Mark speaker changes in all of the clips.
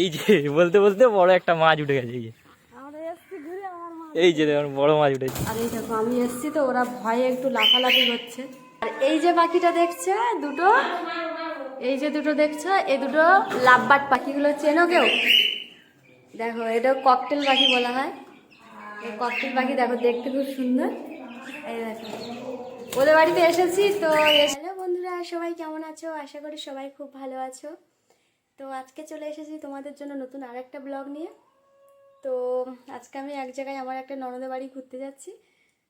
Speaker 1: এই যে বলতে বলতে বড় একটা মাছ উঠে গেছে এই যে। এই যে বড় মাছ উঠেছে
Speaker 2: আর এই দেখো আমি এসছি তো ওরা ভয়ে একটু লাফালাফি করছে। আর এই যে পাখিটা দেখছে দুটো? এই যে দুটো দেখছ এই দুটো লাভবাট পাখিগুলো চেনো কেউ? দেখো এটা ককটেল পাখি বলা হয়। এই ককটেল পাখি দেখো দেখতে খুব সুন্দর। এই দেখো। ওদের বাড়িতে এসেছি তো হ্যালো বন্ধুরা সবাই কেমন আছো? আশা করি সবাই খুব ভালো আছো। তো আজকে চলে এসেছি তোমাদের জন্য নতুন আর একটা ব্লগ নিয়ে। তো আজকে আমি এক জায়গায় আমার একটা ননদের বাড়ি ঘুরতে যাচ্ছি।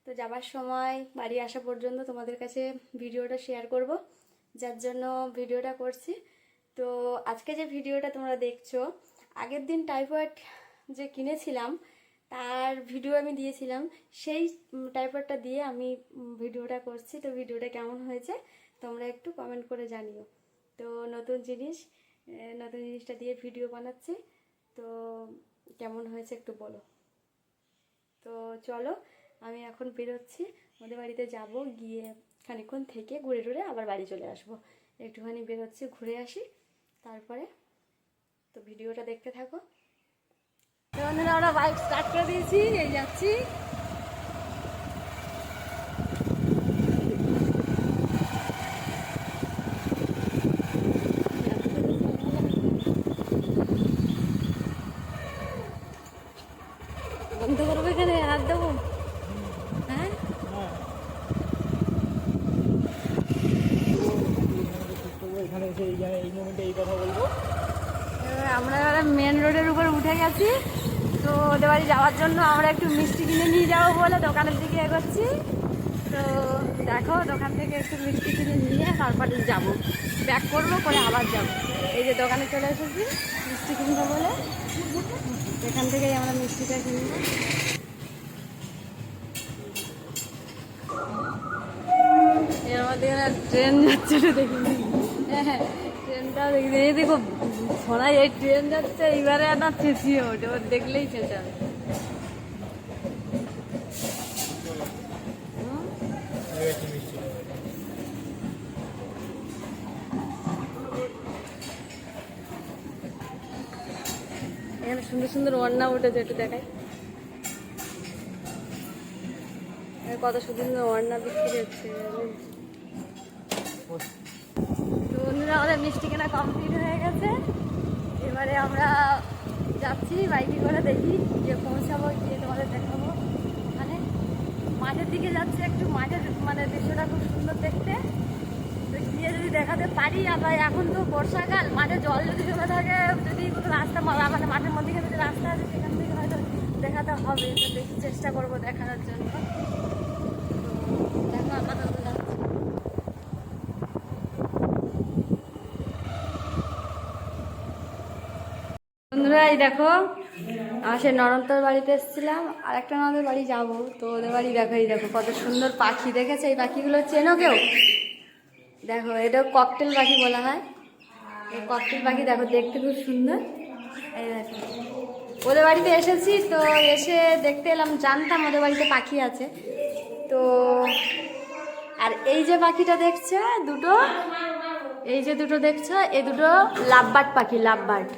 Speaker 2: তো যাবার সময় বাড়ি আসা পর্যন্ত তোমাদের কাছে ভিডিওটা শেয়ার করব, যার জন্য ভিডিওটা করছি। তো আজকে যে ভিডিওটা তোমরা দেখছ, আগের দিন টাইফয়েড যে কিনেছিলাম, তার ভিডিও আমি দিয়েছিলাম। সেই টাইফয়েডটা দিয়ে আমি ভিডিওটা করছি। তো ভিডিওটা কেমন হয়েছে, তোমরা একটু কমেন্ট করে জানিও। তো নতুন জিনিস নতুন জিনিসটা দিয়ে ভিডিও বানাচ্ছি। তো কেমন হয়েছে একটু বলো। তো চলো, আমি এখন বেরোচ্ছি। ওদের বাড়িতে যাব, গিয়ে খানিকক্ষণ থেকে ঘুরে টুরে আবার বাড়ি চলে আসব। একটুখানি বেরোচ্ছি, ঘুরে আসি। তারপরে তো ভিডিওটা দেখতে থাকো। আমরা বাইক স্টার্ট করে দিয়েছি, এই যাচ্ছি বন্ধ করব এখানে হাত দেবো হ্যাঁ
Speaker 1: এখানে এসে এই জায়গায় এই মোমেন্টে এই কথা বলব
Speaker 2: এবার আমরা মেন রোডের গেছি। তো ওদের বাড়ি যাওয়ার জন্য আমরা একটু মিষ্টি কিনে নিয়ে যাব বলে দোকানের দিকে এগোচ্ছি। তো দেখো, দোকান থেকে একটু মিষ্টি কিনে নিয়ে তারপরে যাব। ব্যাক করব করে আবার যাব। এই যে দোকানে চলে এসেছি, মিষ্টি কিনবো বলে। এখান থেকেই আমরা মিষ্টিটা কিনবো। ট্রেন যাচ্ছে দেখিনি হ্যাঁ হ্যাঁ ট্রেনটাও দেখি। এই দেখো শোনা এই ট্রেন যাচ্ছে এইবারে না চেঁচিয়ে ওঠে ওর দেখলেই চেঁচাবে এখানে সুন্দর সুন্দর ওড়না উঠেছে, একটু দেখাই। কত সুন্দর সুন্দর ওড়না বিক্রি হচ্ছে। বন্ধুরা, আমাদের মিষ্টি কেনা কমপ্লিট হয়ে গেছে। এবারে আমরা যাচ্ছি, বাইকে করে দেখি যে পৌঁছাবো গিয়ে তোমাদের দেখাবো। মানে মাঠের দিকে যাচ্ছে একটু, মাঠের মানে দৃশ্যটা খুব সুন্দর দেখতে। তো গিয়ে যদি দেখাতে পারি, আবার এখন তো বর্ষাকাল, মাঠে জল যদি জমে থাকে, যদি কোনো রাস্তা মানে মাঠের মধ্যে যদি রাস্তা আছে, সেখান থেকে হয়তো দেখাতে হবে। তো দেখি, চেষ্টা করব দেখানোর জন্য। তো দেখো আপাতত যাচ্ছি বন্ধুরা, এই দেখো, আমার সেই ননদর বাড়িতে এসেছিলাম, আর একটা ননদের বাড়ি যাব। তো ওদের বাড়ি দেখো, এই দেখো, কত সুন্দর পাখি দেখেছে, এই পাখিগুলো চেনো কেউ? দেখো, এটা ককটেল পাখি বলা হয়। এই ককটেল পাখি দেখো, দেখতে খুব সুন্দর। এই দেখো, ওদের বাড়িতে এসেছি, তো এসে দেখতে এলাম, জানতাম ওদের বাড়িতে পাখি আছে। তো, আর এই যে পাখিটা দেখছে, দুটো? এই যে দুটো দেখছ, এ দুটো লাভবার্ড পাখি, লাভবার্ড।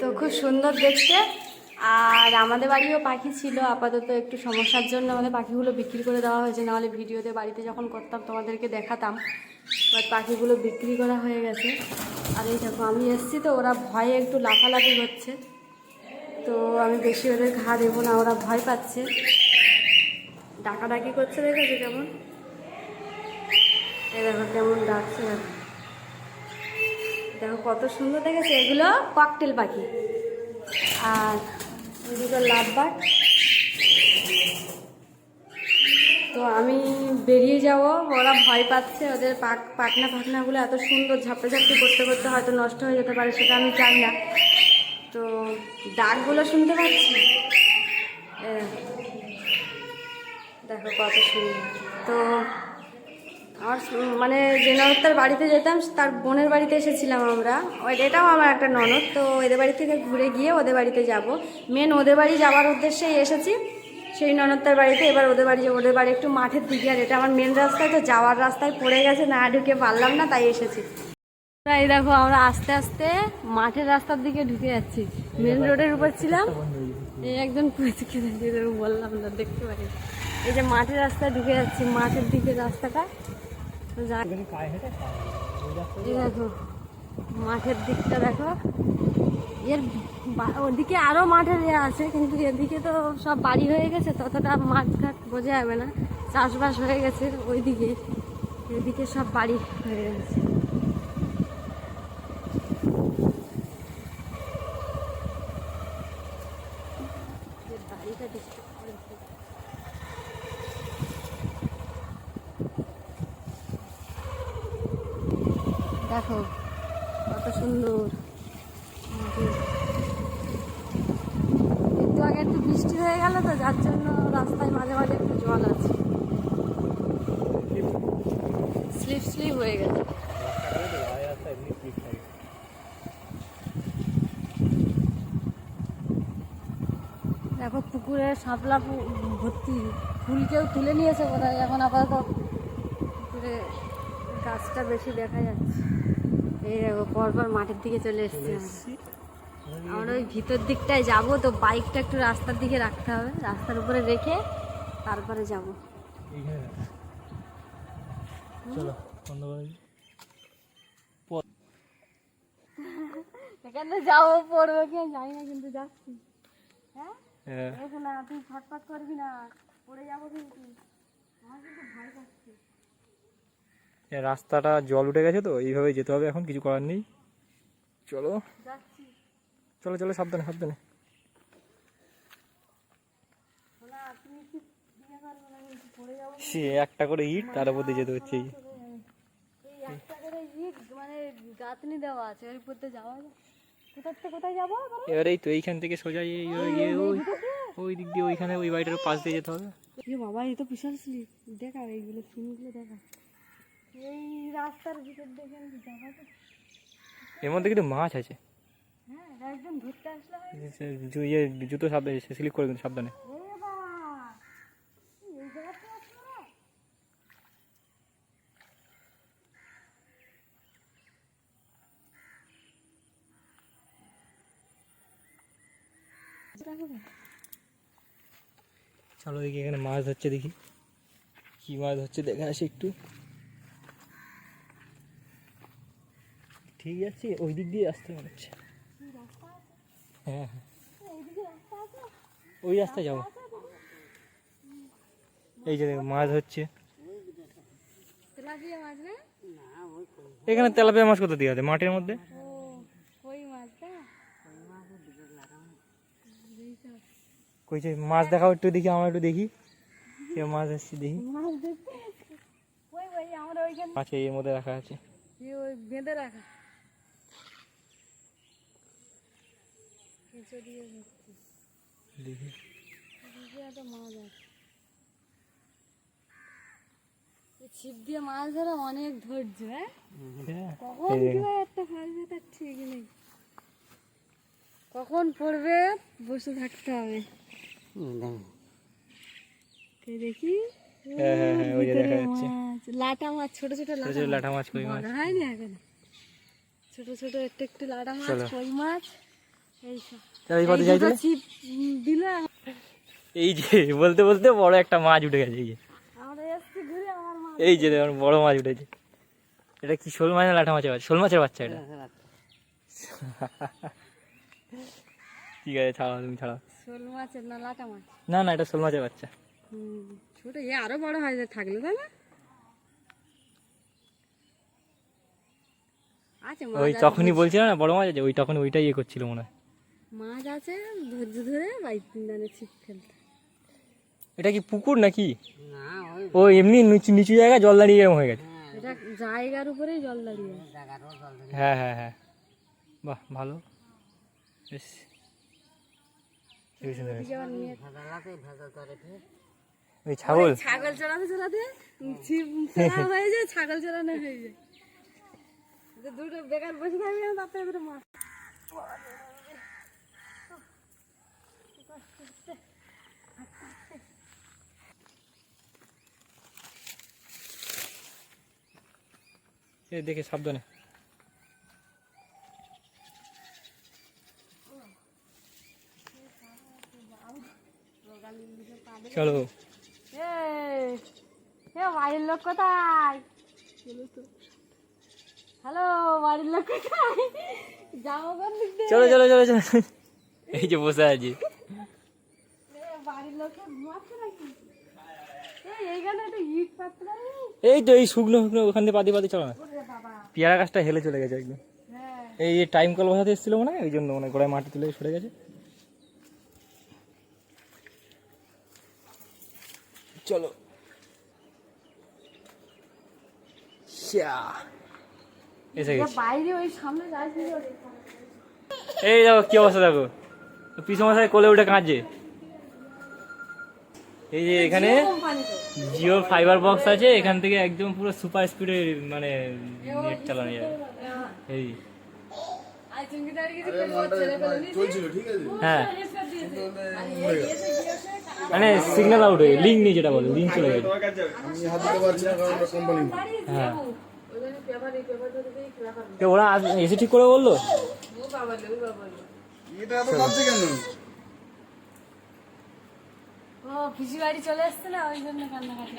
Speaker 2: তো খুব সুন্দর দেখতে। আর আমাদের বাড়িও পাখি ছিল, আপাতত একটু সমস্যার জন্য আমাদের পাখিগুলো বিক্রি করে দেওয়া হয়েছে, নাহলে ভিডিওতে বাড়িতে যখন করতাম তোমাদেরকে দেখাতাম। বাট পাখিগুলো বিক্রি করা হয়ে গেছে। আর এই দেখো, আমি এসছি তো, ওরা ভয়ে একটু লাফালাফি করছে। তো আমি বেশি ওদের ঘা দেবো না, ওরা ভয় পাচ্ছে। ডাকাডাকি করছে দেখেছি কেমন? এই দেখো কেমন ডাকছে। দেখো দেখো কত সুন্দর দেখেছে, এগুলো ককটেল পাখি। আর দুটো লাভবাট তো আমি বেরিয়ে যাব, ওরা ভয় পাচ্ছে, ওদের পাক পাখনা ফাখনাগুলো এত সুন্দর ঝাপটাঝাপটি করতে করতে হয়তো নষ্ট হয়ে যেতে পারে, সেটা আমি চাই না। তো ডাকগুলো শুনতে পাচ্ছি? দেখো কত সুন্দর। তো আমার সু- মানে যে ননদটার বাড়িতে যেতাম, তার বোনের বাড়িতে এসেছিলাম আমরা। এটাও আমার একটা ননদ, তো এদের বাড়ি থেকে ঘুরে গিয়ে ওদের বাড়িতে যাব। মেন ওদের বাড়ি যাওয়ার উদ্দেশ্যেই এসেছি। সেই ননদটার বাড়িতে এবার ওদের বাড়ি ওদের বাড়ি একটু মাঠের দিকে, আর এটা আমার মেন রাস্তায়, তো যাওয়ার রাস্তায় পড়ে গেছে, না ঢুকে পারলাম না, তাই এসেছি। তাই দেখো, আমরা আস্তে আস্তে মাঠের রাস্তার দিকে ঢুকে যাচ্ছি। মেন রোডের উপর ছিলাম। এই একজন বললাম না, দেখতে পারি এই যে মাঠের রাস্তায় ঢুকে যাচ্ছি, মাঠের দিকে রাস্তাটা। দেখো মাঠের দিকটা দেখো। এর ওদিকে আরও মাঠের ইয়ে আছে কিন্তু এদিকে তো সব বাড়ি হয়ে গেছে ততটা মাঠ ঘাট বোঝা যাবে না। চাষবাস হয়ে গেছে ওইদিকে। এদিকে সব বাড়ি হয়ে গেছে যে বাড়িটা disturb করেছে। দেখো কত সুন্দর। একটু আগে একটু বৃষ্টি হয়ে গেল তো, যার জন্য রাস্তায় মাঝে মাঝে একটু জল আছে। স্লিপ স্লিপ হয়ে গেছে। দেখো পুকুরে শাপলা ফু- ভর্তি। ফুল কেউ তুলে নিয়েছে বোধহয়, এখন আপাতত পুকুরে গাছটা বেশি দেখা যাচ্ছে। এই দেখো পরপর মাঠের দিকে চলে এসেছি আমরা। ওই ভিতর দিকটায় যাব তো বাইকটা একটু রাস্তার দিকে রাখতে হবে। রাস্তার উপরে রেখে তারপরে যাব।
Speaker 1: চলো।
Speaker 2: এখানে যাব পড়ব কি জানি না কিন্তু যাচ্ছি। হ্যাঁ?
Speaker 1: হ্যাঁ।
Speaker 2: না তুই ফটফট করবি না পড়ে যাব কিন্তু। আমার কিন্তু ভয়
Speaker 1: এ রাস্তাটা জল উঠে গেছে তো এইভাবে যেতে হবে এখন কিছু করার নেই। চলো। চলো চলো সাবধানে সাবধানে। সে একটা করে ইট তার উপর দিয়ে যেতে হচ্ছে। এই
Speaker 2: মানে এবারে?
Speaker 1: তো এইখান থেকে সোজা ওই দিক দিয়ে ওইখানে ওই বাড়িটার পাশ দিয়ে যেতে হবে।
Speaker 2: বাবা এই তো বিশাল স্লিপ দেখা এইগুলো দেখা। এই রাস্তার ভিতর দেখে আমি
Speaker 1: এর মধ্যে কিন্তু মাছ আছে।
Speaker 2: হ্যাঁ একদম ঘুরতে আসলে
Speaker 1: সে জু- ইয়ে জুতো সাবধানে স্লিপ করে কিন্তু সাবধানে। চলো দেখি এখানে মাছ ধরছে দেখি। কি মাছ ধরছে দেখে আসি একটু। ঠিক আছে ওই দিক দিয়ে আসতে মনে হচ্ছে। হ্যাঁ হ্যাঁ।
Speaker 2: রাস্তা
Speaker 1: ওই রাস্তায় যাব। এই যে মাছ হচ্ছে। এখানে তেলাপিয়া মাছ কত দিয়ে মাঠের মধ্যে?
Speaker 2: ও কই মাছ
Speaker 1: দেখাও একটু দেখি আমার একটু দেখি। কে মাছ আসছে দেখি।
Speaker 2: মাছ ওইখানে
Speaker 1: মাছ এর মধ্যে রাখা আছে।
Speaker 2: ওই বেঁধে রাখা। কেঁচো দিয়ে ধরছি
Speaker 1: দেখি
Speaker 2: এদিকে মাছ আছে। ছিপ দিয়ে মাছ ধরা অনেক ধৈর্য হ্যাঁ?
Speaker 1: হ্যাঁ।
Speaker 2: কখন একটা ফালবে তার ঠিক নেই। কখন পড়বে বসে থাকতে হবে। দেখি।
Speaker 1: হ্যাঁ হ্যাঁ হ্যাঁ ওই যে দেখা যাচ্ছে।
Speaker 2: লাটা মাছ ছোট ছোট লাটা
Speaker 1: ছোট লাঠা মাছ কই মাছ?
Speaker 2: বড় হয়নি এখন। ছোট ছোট একটু একটু লাটা মাছ। কই মাছ?
Speaker 1: এই যে বলতে বলতে বড় একটা মাছ উঠে গেছে এই যে।
Speaker 2: আমরা আমার
Speaker 1: এই যে দেখুন বড় মাছ উঠেছে। এটা কি শোল মাছ না লাঠা মাছের বাচ্চা? শোল মাছের বাচ্চা এটা। ঠিক আছে ছাড়াও তুমি
Speaker 2: শোল মাছের না লাটা মাছ?
Speaker 1: না না এটা শোল মাছের বাচ্চা।
Speaker 2: ছোট এ আরও বড় হয় যে থাকলে তাই না?
Speaker 1: ওই তখনই বলছিল না বড় মাছ আছে? ওই তখন ওইটাই ইয়ে করছিল মনে হয়।
Speaker 2: মাছ আছে ধৈর্য ধরে বাইক মানে ছিপ ফেলতে
Speaker 1: এটা কি পুকুর নাকি? ও এমনি নিচু নিচু জায়গায় জল দাঁড়িয়ে এরকম হয়ে গেছে?
Speaker 2: এটা জায়গার উপরেই জল দাঁড়িয়ে
Speaker 1: হ্যাঁ হ্যাঁ হ্যাঁ। বাহ ভালো। বেশ। ওই ছাগল।
Speaker 2: ছাগল চড়াতে চড়াতে ছিপ ফেলা হয়ে যায় ছাগল চড়ানো হয়ে যায়। দুটো বেকার বসে থাকবে তাতে মাছ
Speaker 1: এ দেখে সাবধানে। চলো।
Speaker 2: বাড়ির লোক কোথায়? হ্যালো বাড়ির লোক
Speaker 1: চলো চলো চলো চলো। এই যে বসে আছি।
Speaker 2: বাড়ির লোকে ঘুমাচ্ছে নাকি? এই
Speaker 1: তো এই শুকনো শুকনো ওখান থেকে পাতি পাতি চলো না। পেয়ারা গাছটা হেলে চলে গেছে একদম।
Speaker 2: হ্যাঁ।
Speaker 1: এই যে টাইম কল বসাতে এসেছিল মনে হয় ওই জন্য মনে গোড়ায় মাটি তুলে সরে গেছে। চলো। এসে গেছি। এই দেখো কি অবস্থা দেখো। পিছু মশাই কোলে উঠে কাঁদছে। এই যে এখানে জিও ফাইবার বক্স আছে এখান থেকে একদম পুরো সুপার স্পিডে মানে নেট চালানো যাবে এই। হ্যাঁ।
Speaker 2: এই এসে গিয়েছে
Speaker 1: মানে সিগন্যাল আউট হয়ে লিঙ্ক নেই যেটা বলে লিঙ্ক চলে গেছে।
Speaker 3: আমি হাত দিতে পারছি না কারণ ওটা কোম্পানি
Speaker 1: হ্যাঁ। ওরা এসে ঠিক করে বলল?
Speaker 3: এটা এত কেন?
Speaker 2: ও পিসি বাড়ি চলে এসছে না? ওই জন্য কান্নাকাটি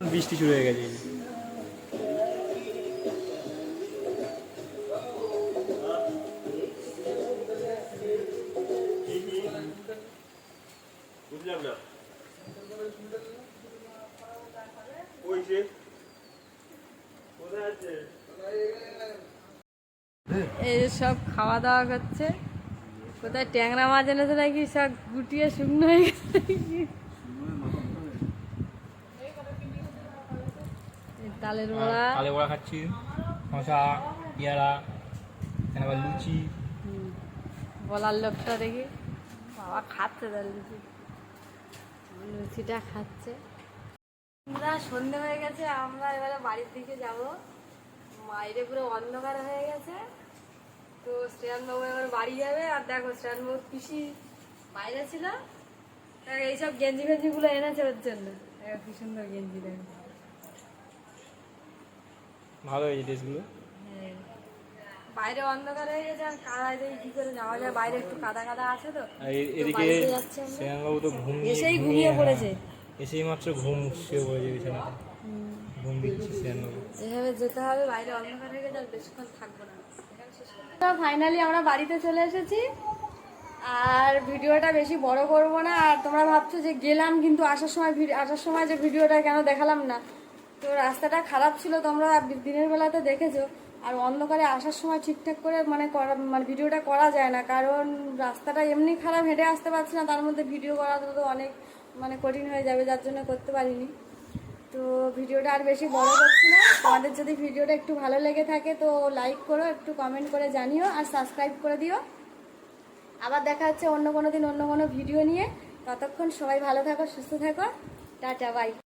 Speaker 1: বৃষ্টি শুরু হয়ে গেছে। যে
Speaker 2: সব খাওয়া দাওয়া করছে। কোথায় ট্যাংরা মাছ এনেছে নাকি সব গুটিয়ে শুকনো হয়ে গেছে তালের বড়া।
Speaker 1: আলে বড়া খাচ্ছি শশা পেয়ারা আবার লুচি।
Speaker 2: হুম। বলার লোকটা দেখি। বাবা খাচ্ছে তার লুচি। লুচিটা খাচ্ছে। আমরা সন্ধে হয়ে গেছে আমরা এবারে বাড়ির দিকে যাব। বাইরে পুরো অন্ধকার হয়ে গেছে। তো শ্রেয়ানবাবু এবার বাড়ি যাবে আর দেখো শ্রেয়ানবাবু পিসি বাইরে ছিল। এইসব গেঞ্জি ফেঞ্জিগুলো এনেছে ওর জন্য। কি সুন্দর গেঞ্জি দেখো।
Speaker 1: ভালো হয়েছে ড্রেসগুলো?
Speaker 2: হ্যাঁ। বাইরে অন্ধকার হয়ে গেছে আর কাদায় দিয়ে কি করে যাওয়া যায়? বাইরে একটু কাদা কাদা আছে তো।
Speaker 1: এদিকে শ্রেয়ানবাবু তো ঘুম
Speaker 2: এসেই ঘুমিয়ে পড়েছে।
Speaker 1: এসেই মাত্র ঘুম শুয়ে পড়েছে বিছানাতে। ঘুম দিচ্ছে শ্রেয়ানবাবু
Speaker 2: এভাবে যেতে হবে বাইরে অন্ধকার হয়ে গেছে আর বেশিক্ষণ থাকব না। ফাইনালি আমরা বাড়িতে চলে এসেছি। আর ভিডিওটা বেশি বড় করব না। আর তোমরা ভাবছ যে গেলাম কিন্তু আসার সময় আসার সময় যে ভিডিওটা কেন দেখালাম না। তো রাস্তাটা খারাপ ছিল, তোমরা দিনের বেলাতে দেখেছ। আর অন্ধকারে আসার সময় ঠিকঠাক করে মানে করা মানে ভিডিওটা করা যায় না। কারণ রাস্তাটা এমনি খারাপ, হেঁটে আসতে পারছি না। তার মধ্যে ভিডিও করা তো অনেক মানে কঠিন হয়ে যাবে, যার জন্য করতে পারিনি। তো ভিডিওটা আর বেশি বড় করছি না। তোমাদের যদি ভিডিওটা একটু ভালো লেগে থাকে, তো লাইক করো, একটু কমেন্ট করে জানিও, আর সাবস্ক্রাইব করে দিও। আবার দেখা হচ্ছে অন্য কোনো দিন অন্য কোনো ভিডিও নিয়ে। ততক্ষণ সবাই ভালো থাকো, সুস্থ থাকো। Tata bye